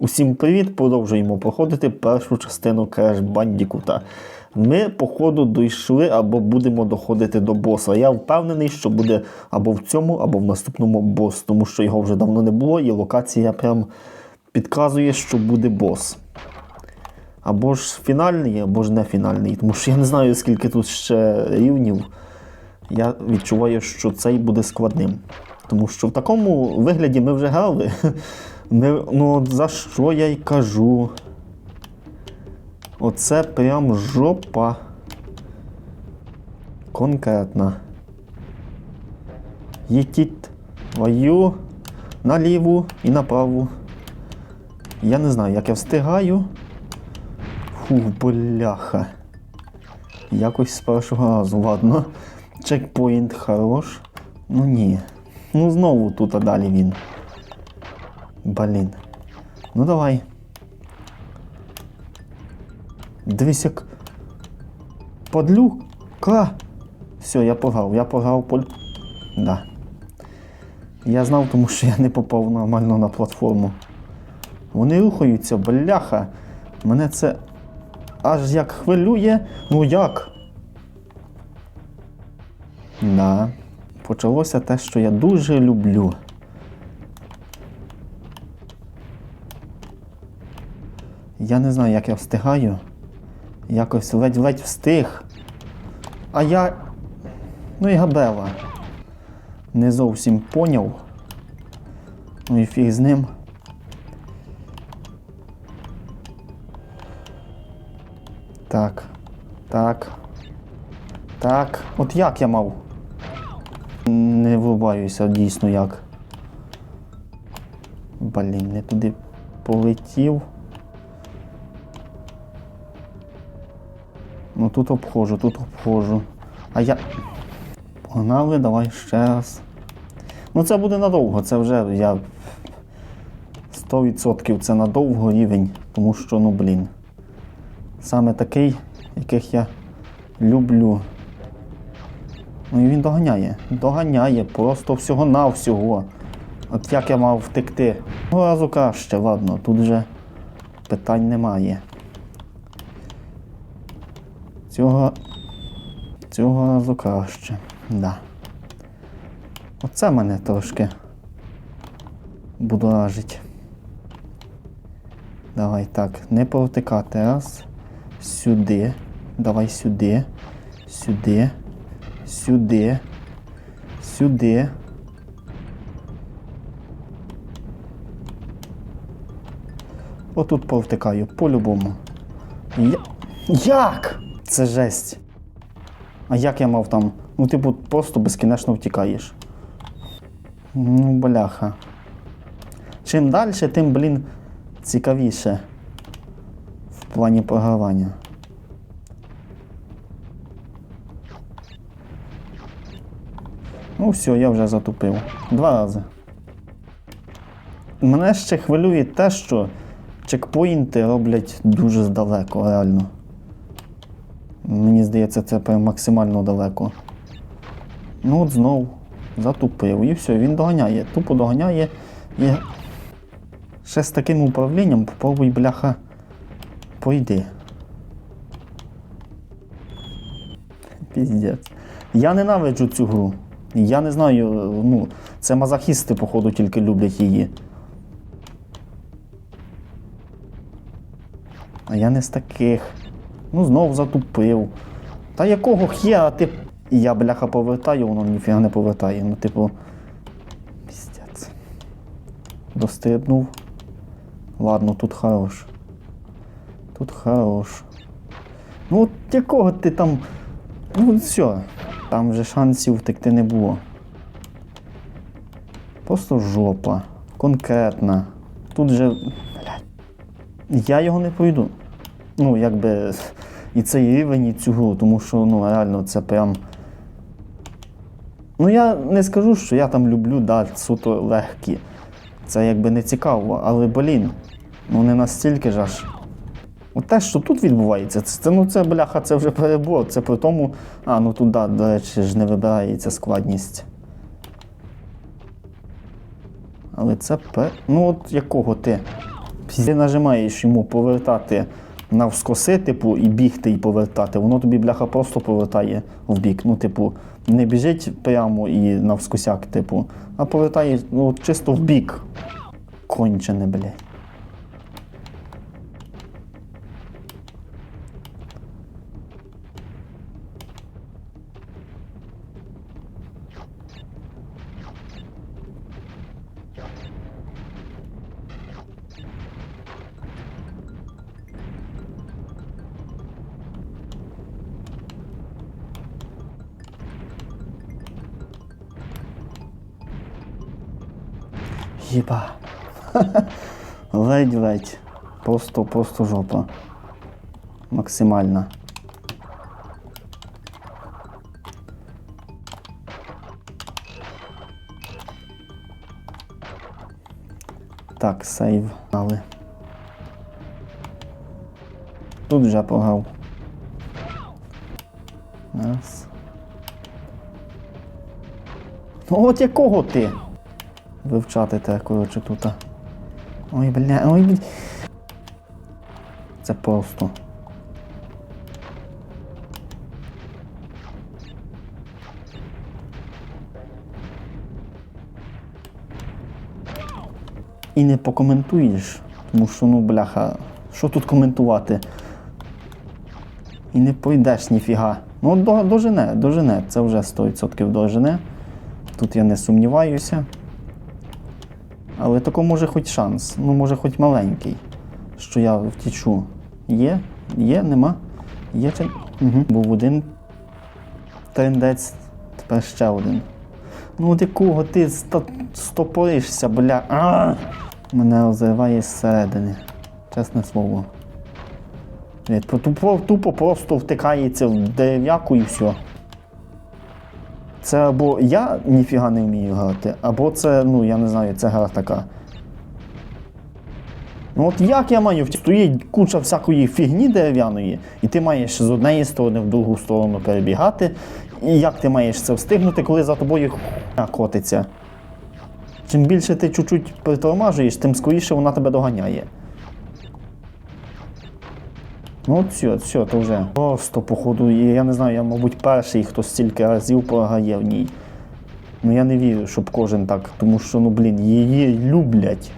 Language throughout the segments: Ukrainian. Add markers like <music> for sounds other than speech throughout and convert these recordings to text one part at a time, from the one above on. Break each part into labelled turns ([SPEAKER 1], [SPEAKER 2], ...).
[SPEAKER 1] Усім привіт! Продовжуємо проходити першу частину Crash Bandicoot. Ми, походу, дійшли або будемо доходити до боса. Я впевнений, що буде або в цьому, або в наступному бос, тому що його вже давно не було, і локація прям підказує, що буде бос. Або ж фінальний, або ж не фінальний. Тому що я не знаю, скільки тут ще рівнів. Я відчуваю, що цей буде складним. Тому що в такому вигляді ми вже грали. <laughs> Ми, ну, за що я й кажу? Оце прям жопа. Конкретна. Їдіть твою наліву і направу. Я не знаю, як я встигаю. Фух, бляха. Якось з першого разу, ладно. Чекпоінт хорош. Ну ні. Ну знову тут, а далі він. Блін. Ну давай. Дивись, як. Подлюка. Все, я пограв, я пограв поль. Да. Я знав, тому що я не попав нормально на платформу. Вони рухаються, бляха. Мене це аж як хвилює. Ну як? Да. Почалося те, що я дуже люблю. Я не знаю, як я встигаю. Якось ледь-ледь встиг. А я. Ну і габела. Не зовсім поняв. Ну і фіг з ним. Так. Так. Так. От як я мав? Не врубаюся дійсно як. Блін, не туди полетів. Тут обходжу, тут обходжу. А я. Погнали, давай ще раз. Ну це буде надовго, це вже я. 100% це надовго рівень, тому що, ну блін. Саме такий, яких я люблю. Ну і він доганяє. Доганяє, просто всього-навсього. От як я мав втекти. Ну, разу краще, ладно, тут вже питань немає. Цього. Цього разу краще. Да. Оце мене трошки будоражить. Давай так, не повтикати. Раз. Сюди. Давай сюди. Сюди. Сюди. Сюди. Отут повтикаю, по-любому. Я... Як? Це жесть. А як я мав там? Ну, типу, просто безкінечно втікаєш. Ну, бляха. Чим далі, тим, блін, цікавіше в плані програвання. Ну, все, я вже затупив. Два рази. Мене ще хвилює те, що чекпоінти роблять дуже здалеко, реально. Мені здається, це прям максимально далеко. Ну от знов затупив. І все, він доганяє. Тупо доганяє. І ще з таким управлінням попробуй, бляха, пойди. Піздець. Я ненавиджу цю гру. Я не знаю, ну, це мазохісти, походу, тільки люблять її. А я не з таких. Ну, знов затупив. Та якого хера ти. І я, бляха, повертаю, воно ніфіга не повертає. Ну, типу. Піздець. Достигнув. Ладно, тут хорош. Тут хорош. Ну от якого ти там. Ну все. Там вже шансів втекти не було. Просто жопа. Конкретна. Тут же. Я його не пройду. Ну, якби. І цей рівень, і цю гру, тому що ну, реально це прям. Ну, я не скажу, що я там люблю да, суто легкі. Це якби не цікаво, але блін, ну не настільки ж аж. От те, що тут відбувається, це, ну це бляха, це вже перебор. Це при тому. А, ну тут, да, до речі, ж не вибирається складність. Але це пе. Ну от якого ти? Ти нажимаєш йому повертати навскоси, типу, і бігти і повертати, воно тобі бляха просто повертає в бік. Ну, типу, не біжить прямо і навскосяк, типу, а повертає ну, чисто в бік. Кончене, блядь. Єба. <laughs> Ледь-ледь. Просто, просто жопа. Максимальна. Так, сейв. Але. Тут вже погав. Раз. Ну от якого ти? Вивчати те, коротше, тут. Ой, бля, ой, бля. Це просто. І не покоментуєш, тому що, ну, бляха, що тут коментувати? І не пойдеш ніфіга. Ну, дожене, дожене, це вже 100% дожене. Тут я не сумніваюся. Але тако може хоч шанс, ну може хоч маленький, що я втічу. Є? Є, нема? Є чи. Угу. Був один трендець, тепер ще один. Ну от якого ти стопоришся, бля. А! Мене озриває зсередини. Чесне слово. Тупо, тупо просто втикається в дерев'яку і все. Це або я ніфіга не вмію грати, або це, ну я не знаю, це гра така. Ну от як я маю? Стоїть куча всякої фігні дерев'яної, і ти маєш з однієї сторони в другу сторону перебігати. І як ти маєш це встигнути, коли за тобою хуйня котиться? Чим більше ти чуть-чуть притормажуєш, тим скоріше вона тебе доганяє. Ну от все, все, то вже. Просто, походу, я не знаю, я, мабуть, перший, хто стільки разів програє в ній. Ну я не вірю, щоб кожен так, тому що, ну блін, її люблять.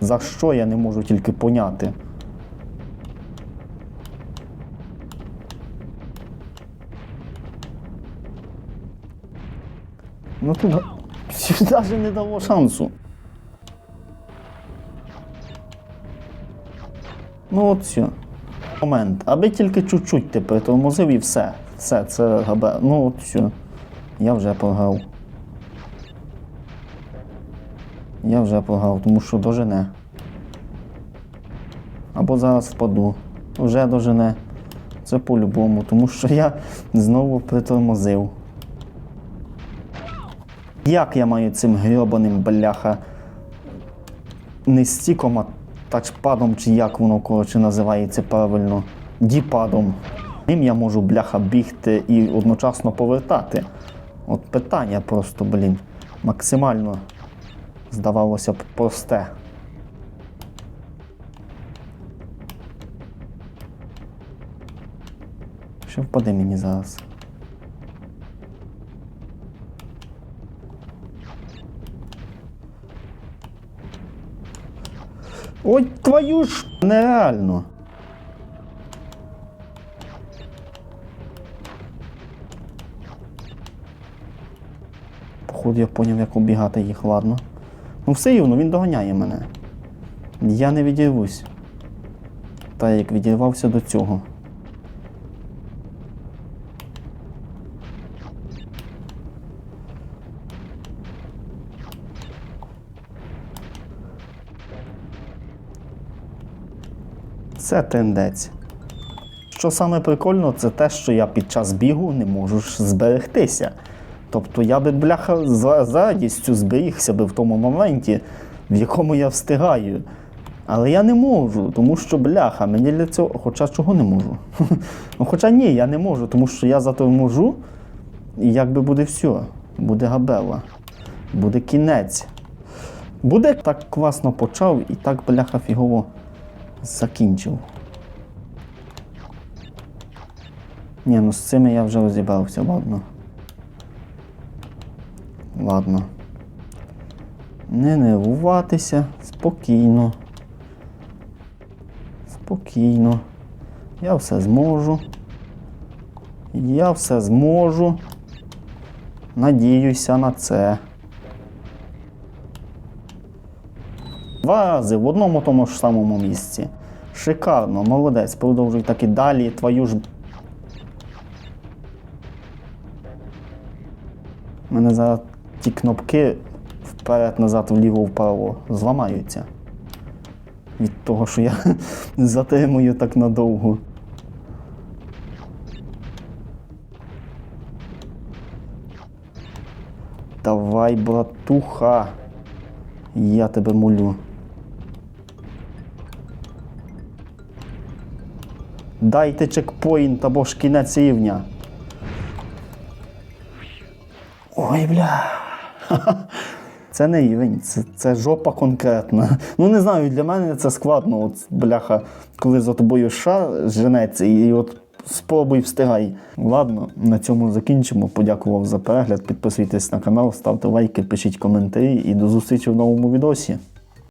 [SPEAKER 1] За що я не можу тільки поняти. Ну тут <laughs> навіть не дало шансу. Ну от все. Момент. Аби тільки чуть-чуть ти притормозив і все. Все, це габе. Ну от все. Я вже програв. Я вже програв, тому що дожене. Або зараз впаду. Вже дожене. Це по-любому, тому що я знову притормозив. Як я маю цим грьобаним бляха не стіком, а тачпадом, чи як воно коротше називається правильно, діпадом. Ним я можу бляха бігти і одночасно повертати. От питання просто, блін, максимально здавалося б просте. Що впаде мені зараз? Ой, твою ж нереально. Походу я поняв, як обігати їх, ладно. Ну все рівно, він доганяє мене. Я не відірвусь. Та як відірвався до цього. Це тендець. Що саме прикольно, це те, що я під час бігу не можу ж зберегтися. Тобто я би, бляха, з радістю зберігся би в тому моменті, в якому я встигаю. Але я не можу, тому що бляха, мені для цього. Хоча чого не можу? <laughs> ну, хоча ні, я не можу, тому що я заторможу, і якби буде все. Буде габела, буде кінець. Буде так класно почав і так бляха фігово Закінчив. Ні, ну з цими я вже розібрався, ладно. Ладно. Не нервуватися, спокійно. Спокійно. Я все зможу. Я все зможу. Надіюся на це. Два рази в одному тому ж самому місці. Шикарно, молодець, продовжуй так і далі. Твою ж. У мене зараз ті кнопки вперед, назад, вліво, вправо зламаються. Від того, що я <laughs> затримую так надовго. Давай, братуха. Я тебе молю. Дайте чекпоінт або ж кінець рівня. Ой, бля. <laughs> Це не рівень, це, це жопа конкретна. Ну не знаю, для мене це складно. От, бляха, коли за тобою шар женеться і от спробуй встигай. Ладно, на цьому закінчимо. Подякував за перегляд. Підписуйтесь на канал, ставте лайки, пишіть коментарі і до зустрічі в новому відосі.